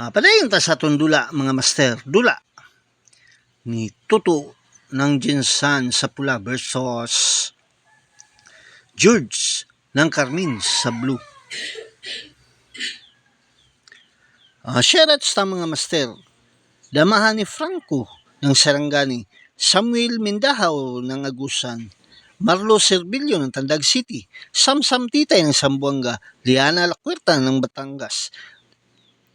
Ah, padayon ta sa atong dula mga master. Dula ni Tuto ng Jinsan sa pula versus George ng Carmin sa blue. Ah, shoutouts ta mga master. Damahan ni Franco ng Sarangani, Samuel Mindahaw ng Agusan, Marlo Servillo ng Tandag City, Samsam Titay ng Sambuanga, Liana Lacuerta ng Batangas,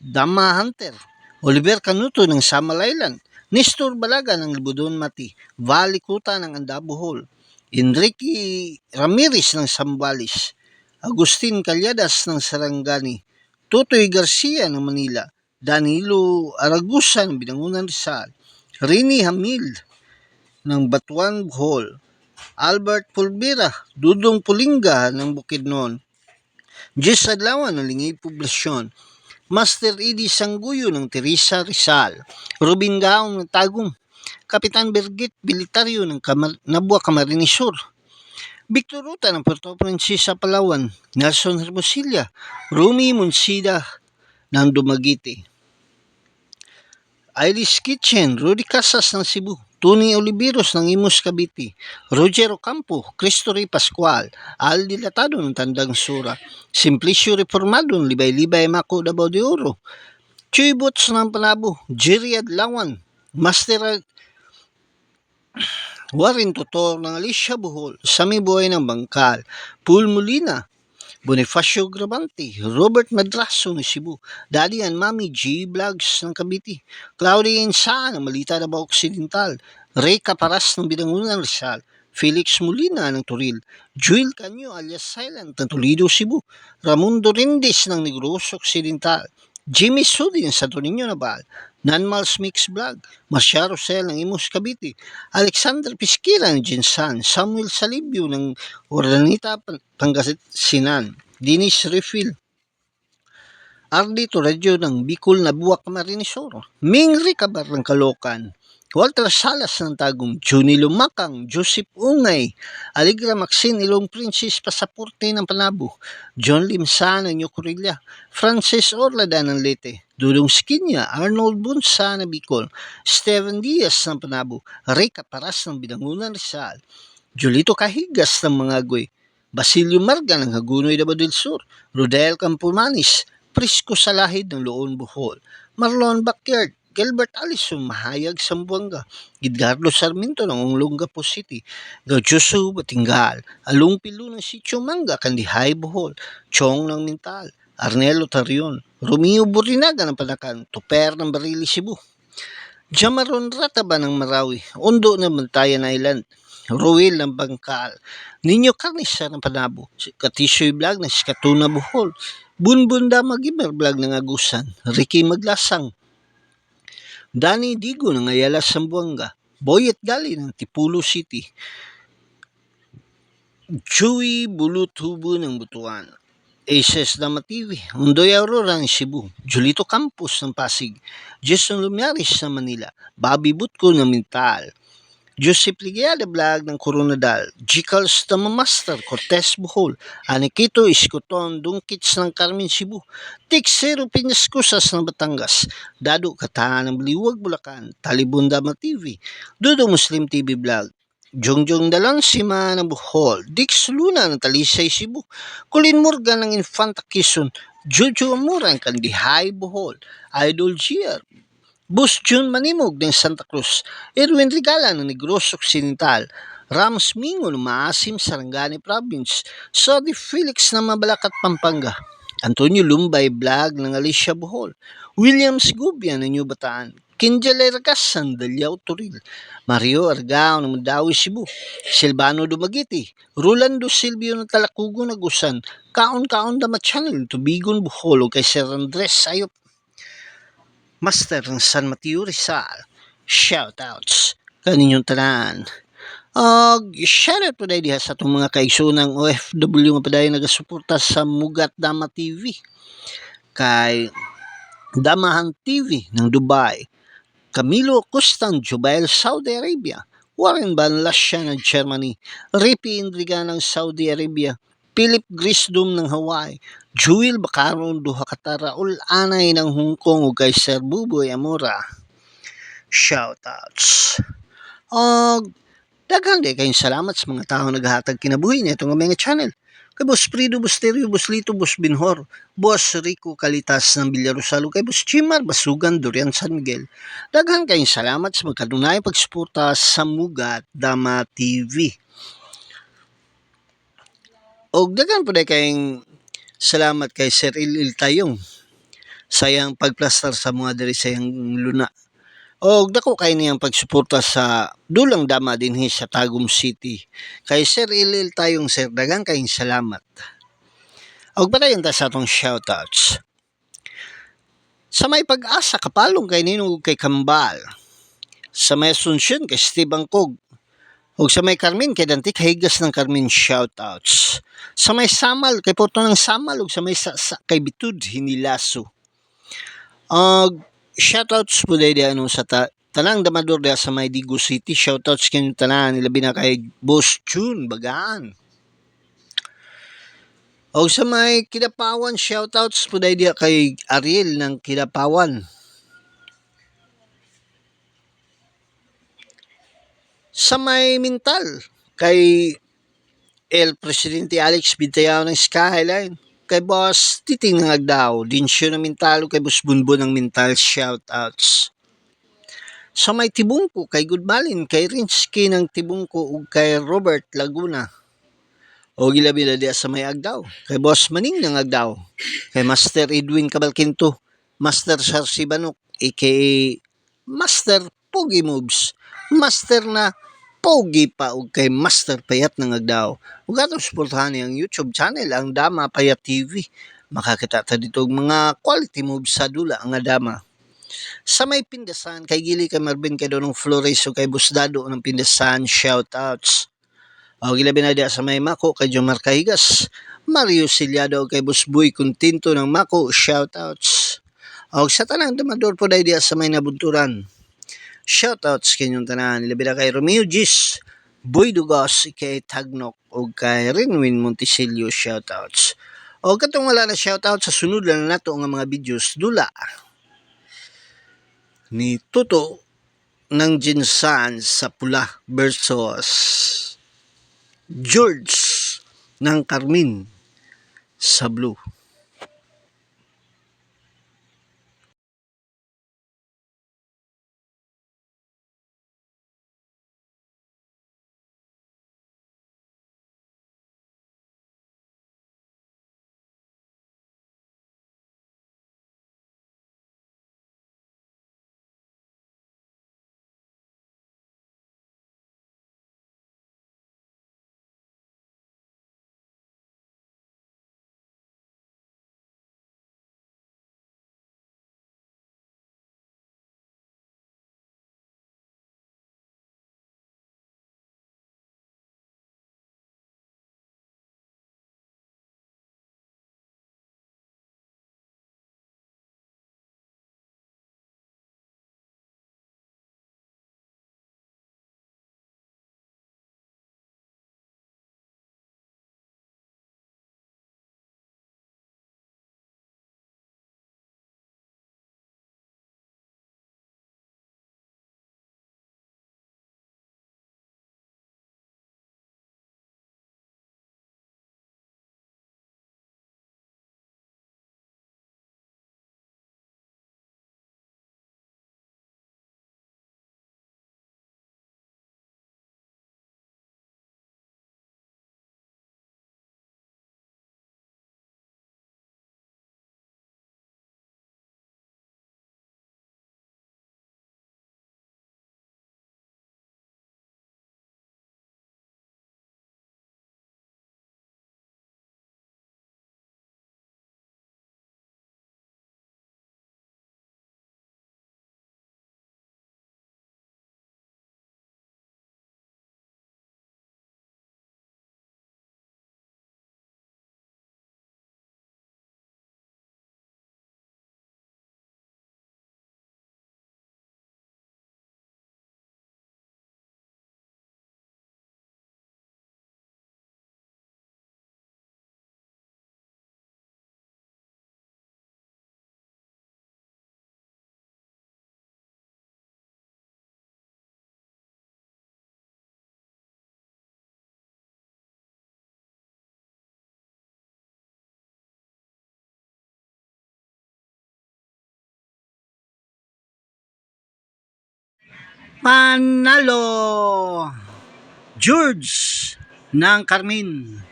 Dama Hunter, Oliver Canuto ng Samal Island, Nestor Balaga ng Libudon Mati, Vali Kuta ng Andabuhol, Enrique Ramirez ng Sambales, Agustin Calyadas ng Sarangani, Tutoy Garcia ng Manila, Danilo Aragusa ng Binangunan Rizal, Rini Hamil ng Batuan Bohol, Albert Pulbira, Dudong Pulinga ng Bukidnon, Jess Adlawan ng Lingay Poblasyon, Master Edie Sangguyo ng Teresa Rizal, Rubin Gaong ng Tagum, Kapitan Birgit Bilitaryo ng Kamar- Nabua Camarinesur, Victor Ruta ng Puerto Princesa Palawan, Nelson Hermosilla, Rumi Munsida ng Dumaguete, Iris Kitchen, Rudy Casas ng Cebu, Tony Oliveros ng Imus Cavite, Roger Ocampo, Cristo Rey Pascual, Al Dilatado ng Tandang Sura, Simplicio Reformado ng Libay-Libay Mako Davao de Oro, Chuy Boots ng Panabo, Jerry Adlawan, Master Warren Tutor ng Alicia Bohol, Sami Boy ng Bangkal, Paul Molina, Bonifacio Gravante, Robert Madraso ng Cebu, Daddy and Mami G Vlogs ng Cavite, Claudia Insa Malita Davao Occidental, Ray Caparas ng Binangunan Rizal, Felix Molina ng Turil, Joel Canyo alias Silent ng Toledo, Cebu, Ramundo Rindis ng Negros Occidental, Jimmy Sudi ng Santo Niño Naval, Nanmals Mix Vlog, Marcia Rosel ng Imus Cavite, Alexander Pisquira ng Jinsan, Samuel Salibio ng Ordanita, Pan- Pangasinan, Dinis Refill, Ardi Toradyo ng Bicol na Buwak Marinisoro, Ming Ricabar ng Kalokan, Walter Salas ng Tagum, Juni Lumakang, Joseph Ungay, Aligra Maxine Ilong Princess Pasaporte ng Panabo, John Limsa ng Yokorilla, Francis Orlada ng Leyte, Dudong Skinya, Arnold Bunsa ng Bicol, Steven Diaz ng Panabo, Rica Paras ng Binangunan Rizal, Julito Kahigas ng Mangagoy, Basilio Marga ng Hagunoy Davao del Sur, Rodel Campomanis, Prisco Salahid ng Loon Bohol, Marlon Backyard, Gilbert Alison Mahayag Sambuanga, Edgardo Sarmiento ng Olongapo City, Gauchoso Batingal, Alung Pilo ng Sitio Manga, Kandihay Bohol, Chong ng Mintal, Arnelo Tarion, Romeo Burinaga ng Panakan, Tuper ng Barili Cebu, Jamaron Rataba ng Marawi, Ondo ng Bantayan Island, Ruel ng Bangkal, Ninyo Carnisa ng Panabo, Katisyoy Vlog ng Skatuna Bohol, Bunbun Damagimer Vlog ng Agusan, Ricky Maglasang, Danny Digo ng Ayala Sambuanga, Boyet Gali ng Tipulo City, Chewy Bulutubo ng Butuan, Aces Dama TV, Undoy Aurora ng Cebu, Julito Campos ng Pasig, Jason Lumiaris ng Manila, Bobby Butko ng Mintal, Joseph Ligiada Vlog ng Coronadal, Jicals Master Cortez Bohol, Anikito Iskoton Dungkits ng Carmen Cebu, Tixero Pinaskusas ng Batangas, Dado Kataan ng Baliwag Bulacan, Talibon Dama TV, Dudo Muslim TV Vlog, Jongjong Dalansima ng Bohol, Dix Luna ng Talisay Cebu, Colin Morgan ng Infanta Quezon, Jojo Amura ng Kandihay Bohol, Idol Gier, Bus June Manimog ng Santa Cruz, Erwin Regala ng Negros Occidental, Rams Mingo ng Maasim, Sarangani Province, Sodi Felix ng Mabalacat, Pampanga, Antonio Lumbay Vlog ng Alicia Bohol, Williams Gubia ng New Bataan, Kinjal Ergas ng Dalyaw Turil, Mario Argao ng Mandawi Cebu, Silvano Dumaguete, Rolando Silvio ng Talakugo Nagusan, Kaon-Kaon Dama Channel, Tubigon Bohol, o kay Sir Andres Ayop, Master ng San Mateo Rizal. Shoutouts kaninyong tanan. Og shoutout po diha sa itong mga kaigsunang OFW nga paday nagasuporta sa Mugat Dama TV. Kay Damahan TV ng Dubai. Camilo Costan Jubail, Saudi Arabia. Warren Van Lascia ng Germany. Ripi Indriga ng Saudi Arabia. Philip Grisdom ng Hawaii, Jewel Bacaron duha ka Raul Anay ng Hong Kong ug kay Sir Buboy Amora. Shoutouts. Og daghan di kayong salamat sa mga tao naghatag kinabuhi nito nga mga channel. Kay Boss Frido Busterio, Boss Lito, Boss Binhor, Boss Rico Kalitas ng Villarosalo, kay Boss Chimar Basugan, Dorian San Miguel. Daghan kayong salamat sa magkadunay pagsuporta sa Mugat Dama TV. Og daghan po kayong salamat kay Sir Ilil Tayong sa iyang pagplastar sa mga diri sa iyang luna. Og dako kay niyang pagsuporta sa dulang dama dinhi sa Tagum City. Kay Sir Ilil Tayong Sir daghang kayong salamat. Og padayon ta sa atong shoutouts. Sa may pag-asa kapalong kay Ninong kay Kambal. Sa may Asunsyon kay Steve Angkog. Ug sa may Carmen kay Dante Higas ng Carmen shoutouts. Sa may Samal kay Porto ng Samal ug sa may Sasa kay Bitud Hinilaso. Ug shoutouts po dahil ano sa ta tanang damador diya sa may Digo City. Shoutouts kanyo tanan nila na kay Boss June Bagaan. O sa may Kidapawan, shoutouts po dahil kay Ariel ng Kidapawan. Sa may Mintal, kay El Presidente Alex Bitayaw ng Skyline. Kay Boss Titing ng Agdao, din siya ng Mintalo kay Boss Bunbun ng Mintal shoutouts. Sa may Tibungko, kay Goodbalin, kay Rinsky ng Tibungko ug kay Robert Laguna. O gilabi na diya sa may Agdao, kay Boss Maning ng Agdao, kay Master Edwin Cabalquinto, Master Sarsi Banok, aka Master Pogi Moves, Master na Pogi pa ug kay Master Payat ng Agdao. Ug atong suportahan ang YouTube channel ang Dama Payat TV. Makakita ta dito og mga quality moves sa dula nga dama. Sa may pindasan kay Gili kay Marvin kay Donong Flores ug kay Busdado ng pindasan shoutouts. O gilabi na diya sa may Mako kay Jomar Kahigas, Mario Silyado kay Busboy Kuntinto ng Mako shoutouts. O sa tanang damador po diya sa may nabunturan. Shoutouts kanyong tanan. Ilabi kay Romeo Gis, Boy Dugos, kay Tagnok, o kay Renwin Monticelio shoutouts. O katong wala na shoutout sa sunod lang nato nga mga videos dula ni Tuto ng Jinsan sa pula versus George ng Carmin sa blue. Panalo! George ng Carmen.